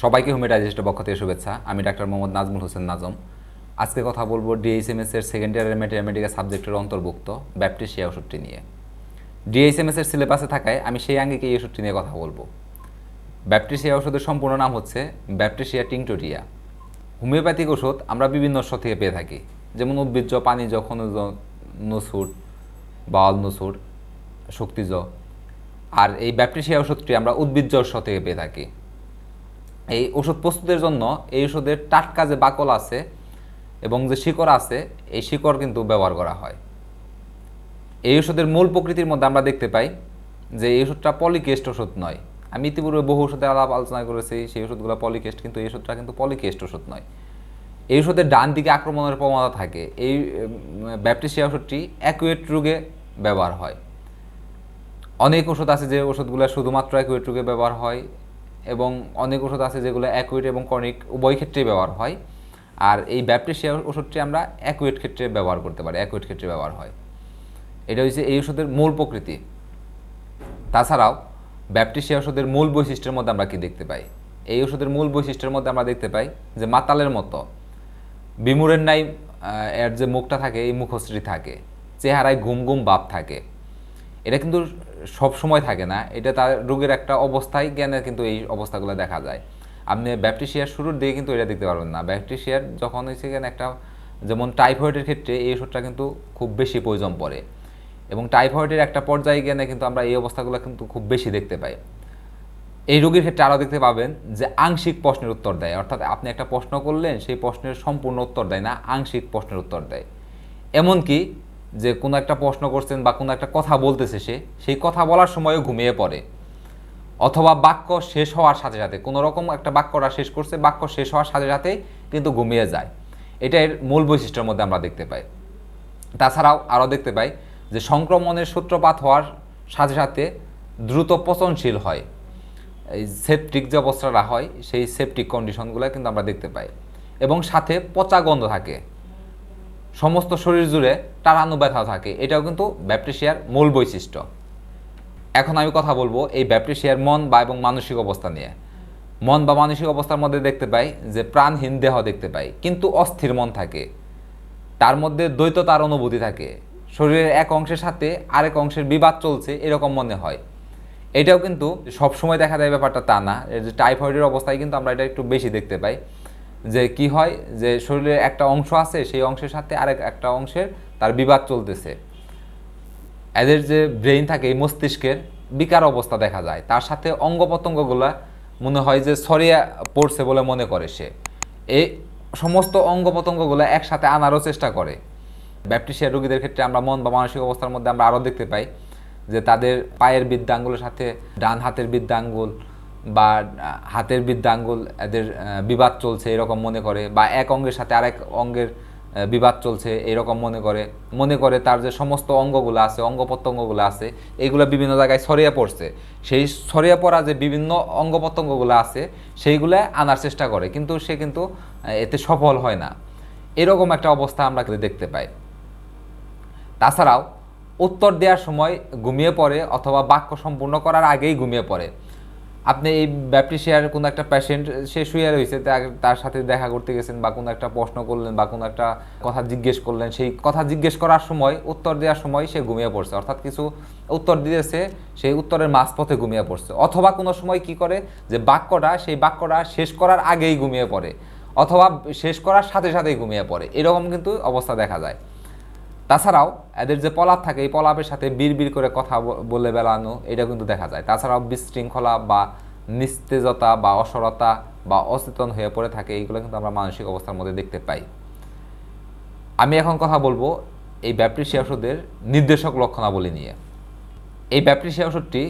সবাইকে হোমিওটাইজিস্টের পক্ষ থেকে শুভেচ্ছা। আমি ডাক্তার মোহাম্মদ নাজমুল হোসেন নাজম। আজকে কথা বলব ডিএইচএমএস এর সেকেন্ড ইয়ারের ম্যাথমেটিক্যাল সাবজেক্টের অন্তর্ভুক্ত ব্যাপটিসিয়া ওষুধটি নিয়ে। ডিএইচএমএস এর সিলেবাসে থাকায় আমি সেই আঙ্গিকে এই ওষুধটি নিয়ে কথা বলব। ব্যাপটিসিয়া ওষুধের সম্পূর্ণ নাম হচ্ছে ব্যাপটিসিয়া টিংটোরিয়া হোমিওপ্যাথিক ওষুধ আমরা বিভিন্ন উৎস থেকে পেয়ে থাকি। যেমন উদ্ভিজ্জ, পানিজ, খনিজ, নসুর বাওয়াল নসুর, শক্তিজ। আর এই ব্যাপটিসিয়া ওষুধটি আমরা উদ্ভিজ্জ উৎস থেকে পেয়ে থাকি। এই ওষুধ প্রস্তুতের জন্য এই ওষুধের টাটকা যে বাকল আছে এবং যে শিকড় আছে, এই শিকড় কিন্তু ব্যবহার করা হয়। এই ওষুধের মূল প্রকৃতির মধ্যে আমরা দেখতে পাই যে এই ওষুধটা পলিকেস্ট ওষুধ নয়। আমি ইতিপূর্বে বহু ওষুধে আলাপ আলোচনা করেছি, সেই ওষুধগুলো পলিকেস্ট, কিন্তু এই ওষুধটা কিন্তু পলিকেস্ট ওষুধ নয়। এই ওষুধের ডান দিকে আক্রমণের প্রবণতা থাকে। এই ব্যাপটিসিয়া ওষুধটি অ্যাকুয়েট রোগে ব্যবহার হয়। অনেক ওষুধ আছে যে ওষুধগুলো শুধুমাত্র অ্যাকুয়েট রোগে ব্যবহার হয়। এবং অনেক ওষুধ আছে যেগুলো অ্যাকুয়েট এবং ক্রনিক উভয় ক্ষেত্রেই ব্যবহার হয়। আর এই ব্যাপটিসিয়া ওষুধটি আমরা অ্যাকুয়েট ক্ষেত্রে ব্যবহার করতে পারি অ্যাকুয়েট ক্ষেত্রে ব্যবহার হয়। এটা হচ্ছে এই ওষুধের মূল প্রকৃতি। তাছাড়াও ব্যাপটিসিয়া ওষুধের মূল বৈশিষ্ট্যের মধ্যে আমরা কি দেখতে পাই? এই ওষুধের মূল বৈশিষ্ট্যের মধ্যে আমরা দেখতে পাই যে মাতালের মতো বিমুরের নাই এর যে মুখটা থাকে, এই মুখশ্রী থাকে। চেহারায় ঘুম ঘুম ভাব থাকে। এটা কিন্তু সব সময় থাকে না। এটা তার রোগের একটা অবস্থায় জ্ঞানে কিন্তু এই অবস্থাগুলো দেখা যায়। আপনি ব্যাপটিসিয়ার শুরুর দিকে কিন্তু এটা দেখতে পারবেন না। ব্যাপটিসিয়ার যখন হচ্ছে কেন একটা, যেমন টাইফয়েডের ক্ষেত্রে এই ওষুধটা কিন্তু খুব বেশি প্রয়োজন পড়ে। এবং টাইফয়েডের একটা পর্যায়ে জ্ঞানে কিন্তু আমরা এই অবস্থাগুলো কিন্তু খুব বেশি দেখতে পাই। এই রোগীর ক্ষেত্রে আরও দেখতে পাবেন যে আংশিক প্রশ্নের উত্তর দেয়। অর্থাৎ আপনি একটা প্রশ্ন করলেন, সেই প্রশ্নের সম্পূর্ণ উত্তর দেয় না, আংশিক প্রশ্নের উত্তর দেয়। এমনকি যে কোনো একটা প্রশ্ন করছেন বা কোনো একটা কথা বলতেছে সে, সেই কথা বলার সময়ও ঘুমিয়ে পড়ে। অথবা বাক্য শেষ হওয়ার সাথে সাথে, কোনো রকম একটা বাক্যটা শেষ করছে, বাক্য শেষ হওয়ার সাথে সাথেই কিন্তু ঘুমিয়ে যায়। এটা এর মূল বৈশিষ্ট্যের মধ্যে আমরা দেখতে পাই। তাছাড়াও আরও দেখতে পাই যে সংক্রমণের সূত্রপাত হওয়ার সাথে সাথে দ্রুত পচনশীল হয়। এই সেপটিক যে অবস্থাটা হয়, সেই সেপটিক কন্ডিশনগুলো কিন্তু আমরা দেখতে পাই। এবং সাথে পচা গন্ধ থাকে। সমস্ত শরীর জুড়ে টারানো ব্যথা থাকে। এটাও কিন্তু ব্যাপটিসিয়ার মূল বৈশিষ্ট্য। এখন আমি কথা বলব এই ব্যাপটিসিয়ার মন বা এবং মানসিক অবস্থা নিয়ে। মন বা মানসিক অবস্থার মধ্যে দেখতে পাই যে প্রাণহীন দেহ দেখতে পাই, কিন্তু অস্থির মন থাকে। তার মধ্যে দ্বৈততার অনুভূতি থাকে। শরীরের এক অংশের সাথে আরেক অংশের বিবাদ চলছে, এরকম মনে হয়। এটাও কিন্তু সবসময় দেখা যায় ব্যাপারটা তা না। যে টাইফয়েডের অবস্থায় কিন্তু আমরা এটা একটু বেশি দেখতে পাই। যে কি হয়? যে শরীরের একটা অংশ আছে, সেই অংশের সাথে আরেক একটা অংশের তার বিবাদ চলতেছে। এদের যে ব্রেইন থাকে, এই মস্তিষ্কের বিকার অবস্থা দেখা যায়। তার সাথে অঙ্গ প্রত্যঙ্গগুলো মনে হয় যে ছড়িয়ে পড়ছে বলে মনে করে সে। এই সমস্ত অঙ্গ প্রত্যঙ্গগুলো একসাথে আনারও চেষ্টা করে। ব্যাপটিসিয়া রোগীদের ক্ষেত্রে আমরা মন বা মানসিক অবস্থার মধ্যে আমরা আরও দেখতে পাই যে তাদের পায়ের বৃদ্ধাঙ্গুলের সাথে ডান হাতের বৃদ্ধাঙ্গুল বা হাতের বৃদ্ধাঙ্গুল, এদের বিবাদ চলছে এরকম মনে করে, বা এক অঙ্গের সাথে আরেক অঙ্গের বিবাদ চলছে এরকম মনে করে মনে করে তার যে সমস্ত অঙ্গগুলো আছে, অঙ্গ প্রত্যঙ্গগুলো আছে এইগুলো বিভিন্ন জায়গায় ছড়িয়ে পড়ছে। সেই ছড়িয়ে পড়া যে বিভিন্ন অঙ্গ প্রত্যঙ্গগুলো আছে, সেইগুলো আনার চেষ্টা করে, কিন্তু সে কিন্তু এতে সফল হয় না। এরকম একটা অবস্থা আমরা দেখতে পাই। তাছাড়াও, উত্তর দেওয়ার সময় ঘুমিয়ে পড়ে অথবা বাক্য সম্পূর্ণ করার আগেই ঘুমিয়ে পড়ে। আপনি এই ব্যাপটিশিয়ার কোনো একটা পেশেন্ট সে শুয়ে রয়েছে তার- তার সাথে দেখা করতে গেছেন বা কোনো একটা প্রশ্ন করলেন বা কোনো একটা কথা জিজ্ঞেস করলেন, সেই কথা জিজ্ঞেস করার সময়, উত্তর দেওয়ার সময় সে ঘুমিয়ে পড়ছে। অর্থাৎ কিছু উত্তর দিয়েছে, সেই উত্তরের মাঝপথে ঘুমিয়ে পড়ছে। অথবা কোনো সময় কি করে যে বাক্যটা, সেই বাক্যটা শেষ করার আগেই ঘুমিয়ে পড়ে, অথবা শেষ করার সাথে সাথেই ঘুমিয়ে পড়ে। এরকম কিন্তু অবস্থা দেখা যায়। তাছাড়াও এদের যে পলাপ থাকে, এই পলাপের সাথে বিড় বিড় করে কথা বলে বেড়ানো, এটা কিন্তু দেখা যায়। তাছাড়াও বিশৃঙ্খলা বা নিস্তেজতা বা অসরতা বা অচেতন হয়ে পড়ে থাকে, এইগুলো কিন্তু আমরা মানসিক অবস্থার মধ্যে দেখতে পাই। আমি এখন কথা বলব এই ব্যাপটিসিয়া ওষুধের নির্দেশক লক্ষণাবলী নিয়ে। এই ব্যাপটিসিয়া ওষুধটি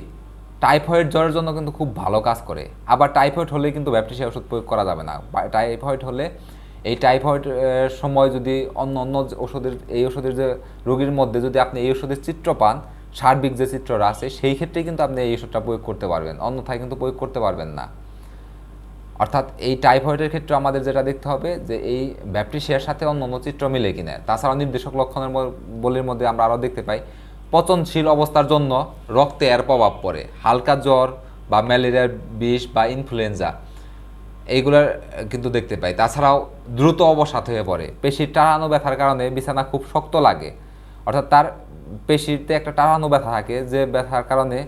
টাইফয়েড জ্বরের জন্য কিন্তু খুব ভালো কাজ করে। আবার টাইফয়েড হলে কিন্তু ব্যাপটিসিয়া ওষুধ প্রয়োগ করা যাবে না। টাইফয়েড হলে এই টাইফয়েড সময় যদি অন্য অন্য ওষুধের এই ওষুধের যে রোগীর মধ্যে যদি আপনি এই ওষুধের চিত্র পান, সার্বিক যে চিত্রটা আছে, সেই ক্ষেত্রে কিন্তু আপনি এই ওষুধটা প্রয়োগ করতে পারবেন। অন্যথায় কিন্তু প্রয়োগ করতে পারবেন না। অর্থাৎ এই টাইফয়েডের ক্ষেত্রে আমাদের যেটা দেখতে হবে, যে এই ব্যাপটিসিয়ার সাথে অন্য অন্য চিত্র মিলে কিনা। তাছাড়া নির্দেশক লক্ষণের বলির মধ্যে আমরা আরও দেখতে পাই, পচনশীল অবস্থার জন্য রক্তে এর প্রভাব পড়ে। হালকা জ্বর বা ম্যালেরিয়ার বিষ বা ইনফ্লুয়েঞ্জা এইগুলার কিন্তু দেখতে পাই। তাছাড়াও দ্রুত অবসাদ হয়ে পড়ে। পেশির টাড়ানো ব্যথার কারণে বিছানা খুব শক্ত লাগে। অর্থাৎ তার পেশিতে একটা টাড়ানো ব্যথা থাকে, যে ব্যথার কারণে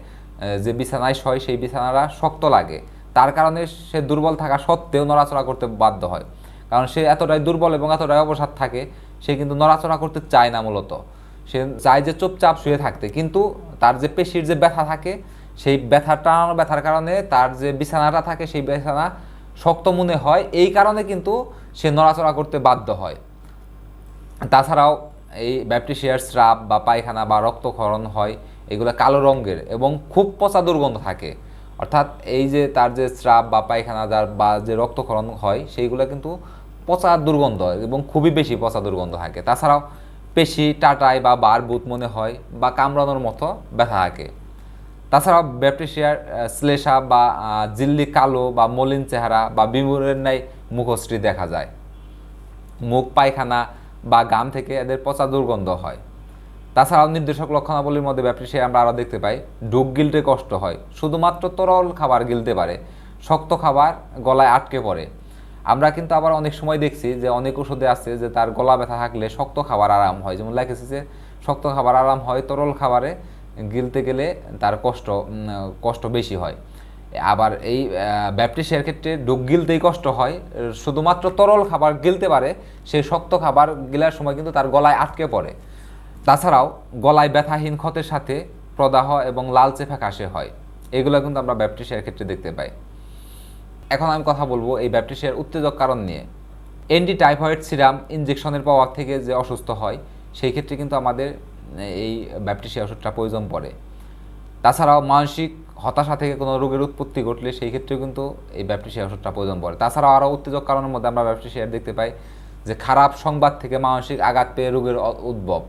যে বিছানায় শয়, সেই বিছানাটা শক্ত লাগে। তার কারণে সে দুর্বল থাকা সত্ত্বেও নড়াচড়া করতে বাধ্য হয়। কারণ সে এতটাই দুর্বল এবং এতটাই অবসাদ থাকে, সে কিন্তু নড়াচড়া করতে চায় না মূলত। সে চায় যে চুপচাপ শুয়ে থাকতে। কিন্তু তার যে পেশির যে ব্যথা থাকে, সেই ব্যথা টানানো ব্যথার কারণে তার যে বিছানাটা থাকে, সেই বিছানা শক্ত মনে হয়, এই কারণে কিন্তু সে নড়াচড়া করতে বাধ্য হয়। তাছাড়াও এই ব্যাপটিশিয়ার স্রাব বা পায়খানা বা রক্তক্ষরণ হয়, এগুলো কালো রঙের এবং খুব পচা দুর্গন্ধ থাকে। অর্থাৎ এই যে তার যে স্রাব বা পায়খানা যার বা যে রক্তক্ষরণ হয়, সেইগুলো কিন্তু পচা দুর্গন্ধ এবং খুবই বেশি পচা দুর্গন্ধ থাকে। তাছাড়াও পেশি টাটায় বা বার বুত মনে হয় বা কামড়ানোর মতো ব্যথা থাকে। তাছাড়াও ব্যাপটিশিয়ার শ্লেষা বা জিল্লি কালো বা মলিন চেহারা বা বিমুরের ন্যায় মুখশ্রী দেখা যায়। মুখ, পায়খানা বা গাম থেকে এদের পচা দুর্গন্ধ হয়। তাছাড়াও নির্দেশক লক্ষণাবলীর মধ্যে ব্যাপটিসে আমরা আরও দেখতে পাই, ঢুক গিলতে কষ্ট হয়, শুধুমাত্র তরল খাবার গিলতে পারে, শক্ত খাবার গলায় আটকে পড়ে। আমরা কিন্তু আবার অনেক সময় দেখছি যে অনেক ওষুধে আছে যে তার গলা ব্যথা থাকলে শক্ত খাবার আরাম হয়, যেমন লেখেছে যে শক্ত খাবার আরাম হয় তরল খাবারে গিলতে গেলে তার কষ্ট কষ্ট বেশি হয়। আবার এই ব্যাপটিসের ক্ষেত্রে ডুব গিলতেই কষ্ট হয়। শুধুমাত্র তরল খাবার গিলতে পারে সেই শক্ত খাবার গিলার সময় কিন্তু তার গলায় আটকে পড়ে। তাছাড়াও গলায় ব্যথাহীন ক্ষতের সাথে প্রদাহ এবং লালচে ফ্যাকাশে হয়। এগুলো কিন্তু আমরা ব্যাপটিসের ক্ষেত্রে দেখতে পাই। এখন আমি কথা বলব এই ব্যাপটিসের উত্তেজক কারণ নিয়ে। এন্টি টাইফয়েড সিরাম ইনজেকশনের পাওয়ার থেকে যে অসুস্থ হয়, সেই ক্ষেত্রে কিন্তু আমাদের এই ব্যাপটিসিয়া ওষুধটা প্রয়োজন পড়ে। তাছাড়াও মানসিক হতাশা থেকে কোনো রোগের উৎপত্তি ঘটলে সেই ক্ষেত্রেও কিন্তু এই ব্যাপটিসিয়া ওষুধটা প্রয়োজন পড়ে। তাছাড়াও আরও উত্তেজক কারণের মধ্যে আমরা ব্যাপটিসিয়ার দেখতে পাই যে খারাপ সংবাদ থেকে মানসিক আঘাত পেয়ে রোগের উদ্ভব।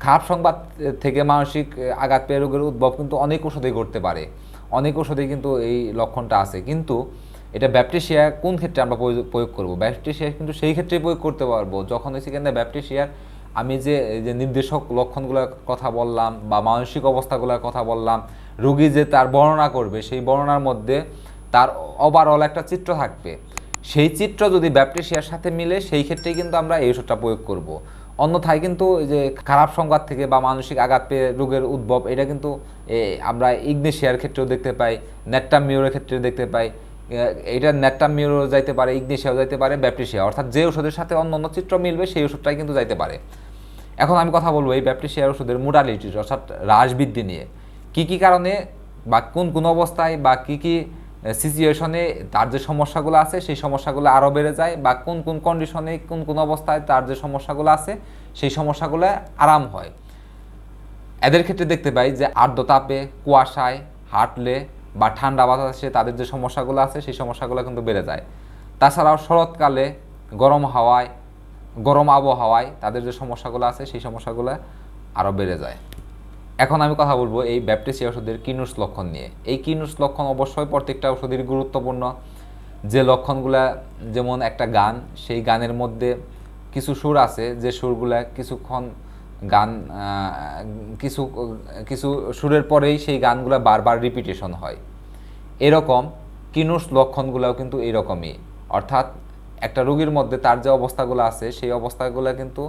খারাপ সংবাদ থেকে মানসিক আঘাত পেয়ে রোগের উদ্ভব কিন্তু অনেক ওষুধেই ঘটতে পারে। অনেক ওষুধেই কিন্তু এই লক্ষণটা আছে। কিন্তু এটা ব্যাপটিসিয়া কোন ক্ষেত্রে আমরা প্রয়োগ- করব? ব্যাপটিসিয়া কিন্তু সেই ক্ষেত্রে প্রয়োগ করতে পারব। যখন হচ্ছে কিন্তু ব্যাপটিসিয়ার আমি যে যে নির্দেশক লক্ষণগুলোর কথা বললাম বা মানসিক অবস্থাগুলোর কথা বললাম, রুগী যে তার বর্ণনা করবে, সেই বর্ণনার মধ্যে তার ওভারঅল একটা চিত্র থাকবে। সেই চিত্র যদি ব্যাপটিসিয়ার সাথে মিলে, সেই ক্ষেত্রেই কিন্তু আমরা এই ওষুধটা প্রয়োগ করব। অন্যথায় কিন্তু যে খারাপ সংবাদ থেকে বা মানসিক আঘাত পেয়ে রোগের উদ্ভব, এটা কিন্তু আমরা ইগনেশিয়ার ক্ষেত্রেও দেখতে পাই, নেট্টামিওরের ক্ষেত্রে দেখতে পাই। এটা নেট্টামিওরও যাইতে পারে, ইগনেশিয়াও যাইতে পারে ব্যাপটিসিয়া অর্থাৎ যে ওষুধের সাথে অন্য অন্য চিত্র মিলবে, সেই ওষুধটাই কিন্তু যাইতে পারে। এখন আমি কথা বলব এই ব্যাপটিসিয়ার ওষুধের মোডালিটির অর্থাৎ হ্রাস বৃদ্ধি নিয়ে। কি কি কারণে বা কোন কোন অবস্থায় বা কি কি সিচুয়েশনে তার যে সমস্যাগুলো আছে, সেই সমস্যাগুলো আরও বেড়ে যায় বা কোন কোন কন্ডিশনে কোন কোন অবস্থায় তার যে সমস্যাগুলো আছে, সেই সমস্যাগুলো আরাম হয়। এদের ক্ষেত্রে দেখতে পাই যে আর্দ্রতাপে, কুয়াশায়, হাঁটলে বা ঠান্ডা বাতাসে তাদের যে সমস্যাগুলো আছে, সেই সমস্যাগুলো কিন্তু বেড়ে যায়। তাছাড়াও শরৎকালে গরম হাওয়ায়, গরম আবহাওয়ায় তাদের যে সমস্যাগুলো আছে, সেই সমস্যাগুলো আরও বেড়ে যায়। এখন আমি কথা বলব এই ব্যাপটিসিয়া ওষুধের কিনুস লক্ষণ নিয়ে। এই কিনুস লক্ষণ অবশ্যই প্রত্যেকটা ওষুধের গুরুত্বপূর্ণ। যে লক্ষণগুলা, যেমন একটা গান, সেই গানের মধ্যে কিছু সুর আছে, যে সুরগুলা কিছুক্ষণ গান কিছু কিছু সুরের পরেই সেই গানগুলো বারবার রিপিটেশন হয়। এরকম কিনুস লক্ষণগুলোও কিন্তু এরকমই। অর্থাৎ একটা রোগীর মধ্যে তার যে অবস্থাগুলো আছে, সেই অবস্থাগুলো কিন্তু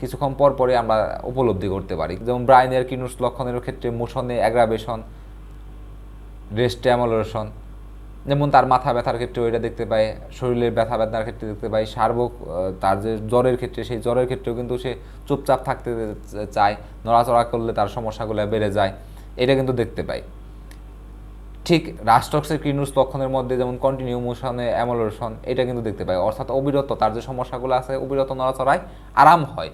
কিছুক্ষণ পর পরে আমরা উপলব্ধি করতে পারি। যেমন ব্রাইনের কিনুস লক্ষণের ক্ষেত্রে মোশনে অ্যাগ্রাভেশন রেস্টে অ্যামোলোরেশন যেমন তার মাথা ব্যথার ক্ষেত্রে ওইটা দেখতে পাই শরীরের ব্যথা ব্যথার ক্ষেত্রে দেখতে পাই সার্বক তার যে জ্বরের ক্ষেত্রে, সেই জ্বরের ক্ষেত্রেও কিন্তু সে চুপচাপ থাকতে চায়, নড়াচড়া করলে তার সমস্যাগুলো বেড়ে যায়, এটা কিন্তু দেখতে পাই ঠিক রাষ্ট্রক্সের কিনুস লক্ষণের মধ্যে যেমন কন্টিনিউ মোশনে অ্যামোলোশন এটা কিন্তু দেখতে পাই অর্থাৎ অবিরত, তার যে সমস্যাগুলো আছে, অবিরত নড়াচড়ায় আরাম হয়।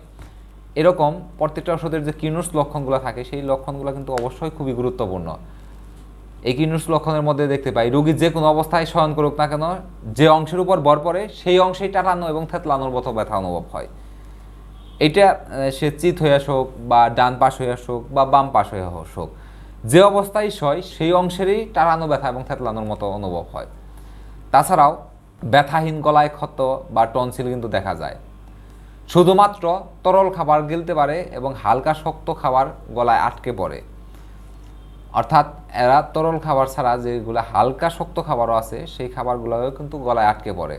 এরকম প্রত্যেকটা ওষুধের যে কিনুস লক্ষণগুলো থাকে, সেই লক্ষণগুলো কিন্তু অবশ্যই খুবই গুরুত্বপূর্ণ। এই কিনুস লক্ষণের মধ্যে দেখতে পাই, রোগী যে কোনো অবস্থায় শয়ন করুক না কেন, যে অংশের উপর বর পড়ে, সেই অংশেই টাটানো এবং থেতলানোর মতো ব্যথা অনুভব হয়। এটা সে চিত হয়ে আসুক বা ডান পাশ হয়ে আসুক বা বাম পাশ হয়ে আসুক, যে অবস্থায় সয় সেই অংশেরই টাড়ানো ব্যথা এবং থেতলানোর মতো অনুভব হয়। তাছাড়াও, ব্যথাহীন গলায় ক্ষত বা টনসিল কিন্তু দেখা যায়। শুধুমাত্র তরল খাবার গিলতে পারে এবং হালকা শক্ত খাবার গলায় আটকে পড়ে। অর্থাৎ এরা তরল খাবার ছাড়া যেগুলো হালকা শক্ত খাবারও আছে, সেই খাবারগুলোও কিন্তু গলায় আটকে পড়ে।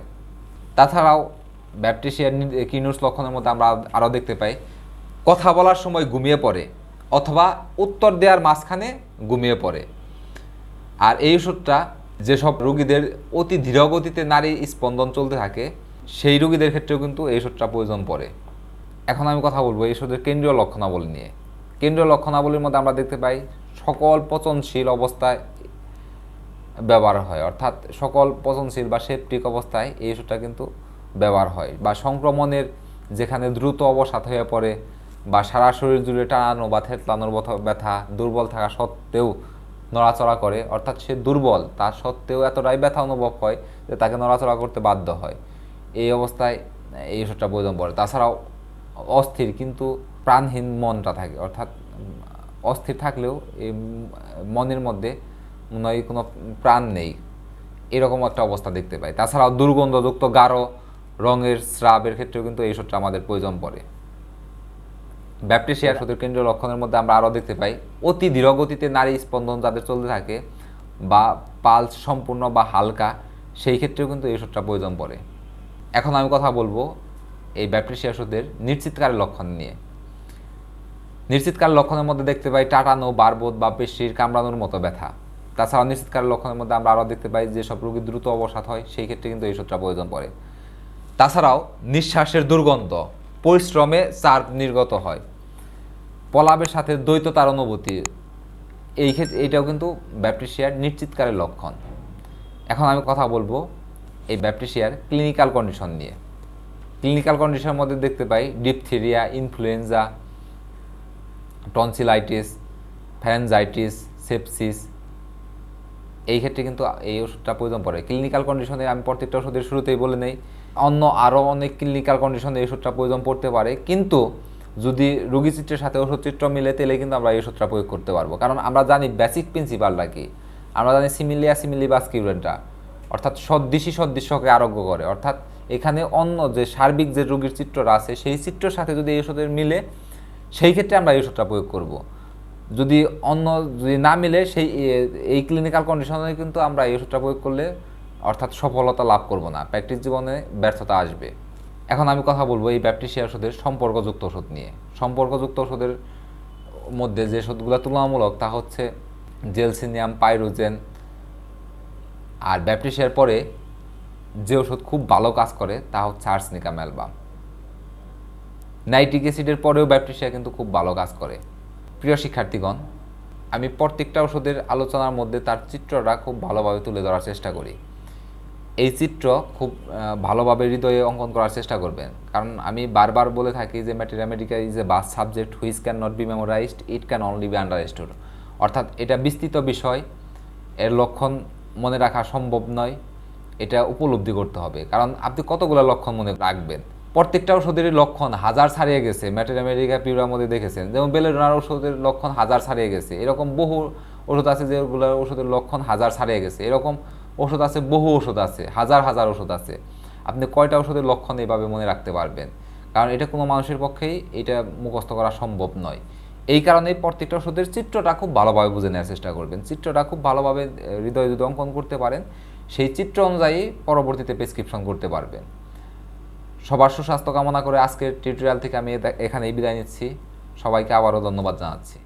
তাছাড়াও ব্যাপটিসিয়ার কিনুস লক্ষণের মধ্যে আমরা আরও দেখতে পাই, কথা বলার সময় ঘুমিয়ে পড়ে অথবা উত্তর দেওয়ার মাঝখানে ঘুমিয়ে পড়ে। আর এই ওষুধটা যেসব রোগীদের অতি ধীরগতিতে নারী স্পন্দন চলতে থাকে, সেই রোগীদের ক্ষেত্রেও কিন্তু এই ওষুধটা প্রয়োজন পড়ে। এখন আমি কথা বলব এই ওষুধের কেন্দ্রীয় লক্ষণাবলী নিয়ে। কেন্দ্রীয় লক্ষণাবলীর মধ্যে আমরা দেখতে পাই, সকল পচনশীল অবস্থায় ব্যবহার হয়। অর্থাৎ সকল পচনশীল বা সেপটিক অবস্থায় এই ওষুধটা কিন্তু ব্যবহার হয় বা সংক্রমণের যেখানে দ্রুত অবসাদ হয়ে পড়ে বা সারা শরীর জুড়ে টানানো বা থেতলানোর ব্যথা দুর্বল থাকা সত্ত্বেও নড়াচড়া করে, অর্থাৎ সে দুর্বল, তা সত্ত্বেও এতটাই ব্যথা অনুভব হয় যে তাকে নড়াচড়া করতে বাধ্য হয়। এই অবস্থায় এই ওষুধটা প্রয়োজন পড়ে। তাছাড়াও অস্থির, কিন্তু প্রাণহীন মনটা থাকে, অর্থাৎ অস্থির থাকলেও এই মনের মধ্যে মনে হয় কোনো প্রাণ নেই। এরকম একটা অবস্থা দেখতে পাই। তাছাড়াও দুর্গন্ধযুক্ত গাঢ় রঙের স্রাবের ক্ষেত্রেও কিন্তু এই ওষুধটা আমাদের প্রয়োজন পড়ে। ব্যাপটিসিয়া ওষুধের কেন্দ্রীয় লক্ষণের মধ্যে আমরা আরও দেখতে পাই, অতি ধীরগতিতে নারী স্পন্দন যাদের চলতে থাকে বা পালস সম্পূর্ণ বা হালকা, সেই ক্ষেত্রেও কিন্তু এই ওষুধটা প্রয়োজন পড়ে। এখন আমি কথা বলব এই ব্যাপটিসিয়া ওষুধের নিশ্চিতকারের লক্ষণ নিয়ে। নিশ্চিতকার লক্ষণের মধ্যে দেখতে পাই টাটানো, বারবোধ বা পেশির কামড়ানোর মতো ব্যথা। তাছাড়া নিশ্চিতকার লক্ষণের মধ্যে আমরা আরও দেখতে পাই যে সব রোগীর দ্রুত অবসাদ হয়, সেই ক্ষেত্রে কিন্তু এই ওষুধটা প্রয়োজন পড়ে। তাছাড়াও নিঃশ্বাসের দুর্গন্ধ, পরিশ্রমে চাপ নির্গত হয়, পলাবের সাথে দ্বৈততার অনুভূতি, এই ক্ষেত্রে এইটাও কিন্তু ব্যাপটিসিয়ার নিশ্চিতকারের লক্ষণ। এখন আমি কথা বলব এই ব্যাপটিসিয়ার ক্লিনিক্যাল কন্ডিশন নিয়ে। ক্লিনিক্যাল কন্ডিশনের মধ্যে দেখতে পাই diphtheria, influenza tonsillitis pharyngitis sepsis এই ক্ষেত্রে কিন্তু এই ওষুধটা প্রয়োজন পড়ে। ক্লিনিক্যাল কন্ডিশনে আমি প্রত্যেকটা ওষুধের শুরুতেই বলে নেই, অন্য আরও অনেক ক্লিনিক্যাল কন্ডিশনে এই ওষুধটা প্রয়োজন পড়তে পারে। কিন্তু যদি রোগী চিত্রের সাথে ওষুধ চিত্র মিলে, তাহলে কিন্তু আমরা এই ওষুধটা প্রয়োগ করতে পারব। কারণ আমরা জানি বেসিক প্রিন্সিপালটা কি? আমরা জানি সিমিলিয়া সিমিলি বাসকিউরেন্টটা অর্থাৎ সদৃশী সদৃশ্যকে আরোগ্য করে। অর্থাৎ এখানে অন্য যে সার্বিক যে রোগীর চিত্রটা আছে, সেই চিত্রের সাথে যদি এই ওষুধের মিলে সেই ক্ষেত্রে আমরা এই ওষুধটা প্রয়োগ করব। যদি অন্য, যদি না মিলে সেই এই ক্লিনিক্যাল কন্ডিশনে কিন্তু আমরা এই ওষুধটা প্রয়োগ করলে অর্থাৎ সফলতা লাভ করব না। প্র্যাকটিস জীবনে ব্যর্থতা আসবে। এখন আমি কথা বলব এই ব্যাপটিসিয়া ওষুধের সম্পর্কযুক্ত ওষুধ নিয়ে। সম্পর্কযুক্ত ওষুধের মধ্যে যে ওষুধগুলো তুলনামূলক তা হচ্ছে জেলসিনিয়াম, পাইরোজেন আর ব্যাপটিসিয়ার পরে যে ওষুধ খুব ভালো কাজ করে তা হচ্ছে আর্সনিকাম অ্যালবাম নাইট্রিক অ্যাসিডের পরেও ব্যাপটিসিয়া কিন্তু খুব ভালো কাজ করে। প্রিয় শিক্ষার্থীগণ, আমি প্রত্যেকটা ওষুধের আলোচনার মধ্যে তার চিত্রটা খুব ভালোভাবে তুলে ধরার চেষ্টা করি। এই চিত্র খুব ভালোভাবে হৃদয়ে অঙ্কন করার চেষ্টা করবেন। কারণ আমি বারবার বলে থাকি যে materia medica is a bus subject which can not be memorized it can only be understood অর্থাৎ এটা বিস্তৃত বিষয়, এর লক্ষণ মনে রাখা সম্ভব নয়, এটা উপলব্ধি করতে হবে। কারণ আপনি কতগুলো লক্ষণ মনে রাখবেন? প্রত্যেকটা ওষুধের লক্ষণ হাজার ছাড়িয়ে গেছে। ম্যাটেরিয়ামেটিকা পিউরার মধ্যে দেখেছেন। যেমন বেলেডোনার ওষুধের লক্ষণ হাজার ছাড়িয়ে গেছে। এরকম বহু ওষুধ আছে যেগুলো ওষুধের লক্ষণ হাজার ছাড়িয়ে গেছে। এরকম ওষুধ আছে, বহু ওষুধ আছে, হাজার হাজার ওষুধ আছে। আপনি কয়টা ওষুধের লক্ষণ এইভাবে মনে রাখতে পারবেন? কারণ এটা কোনো মানুষের পক্ষেই এটা মুখস্থ করা সম্ভব নয়। এই কারণেই প্রত্যেকটা ওষুধের চিত্রটা খুব ভালোভাবে বুঝে নেওয়ার চেষ্টা করবেন। চিত্রটা খুব ভালোভাবে হৃদয় হৃদয়ে যদি অঙ্কন করতে পারেন, সেই চিত্র অনুযায়ী পরবর্তীতে প্রেসক্রিপশন করতে পারবেন। সবার সুস্বাস্থ্য কামনা করে আজকের টিউটোরিয়াল থেকে আমি এখানে এখানেই বিদায় নিচ্ছি। সবাইকে আবারও ধন্যবাদ জানাচ্ছি।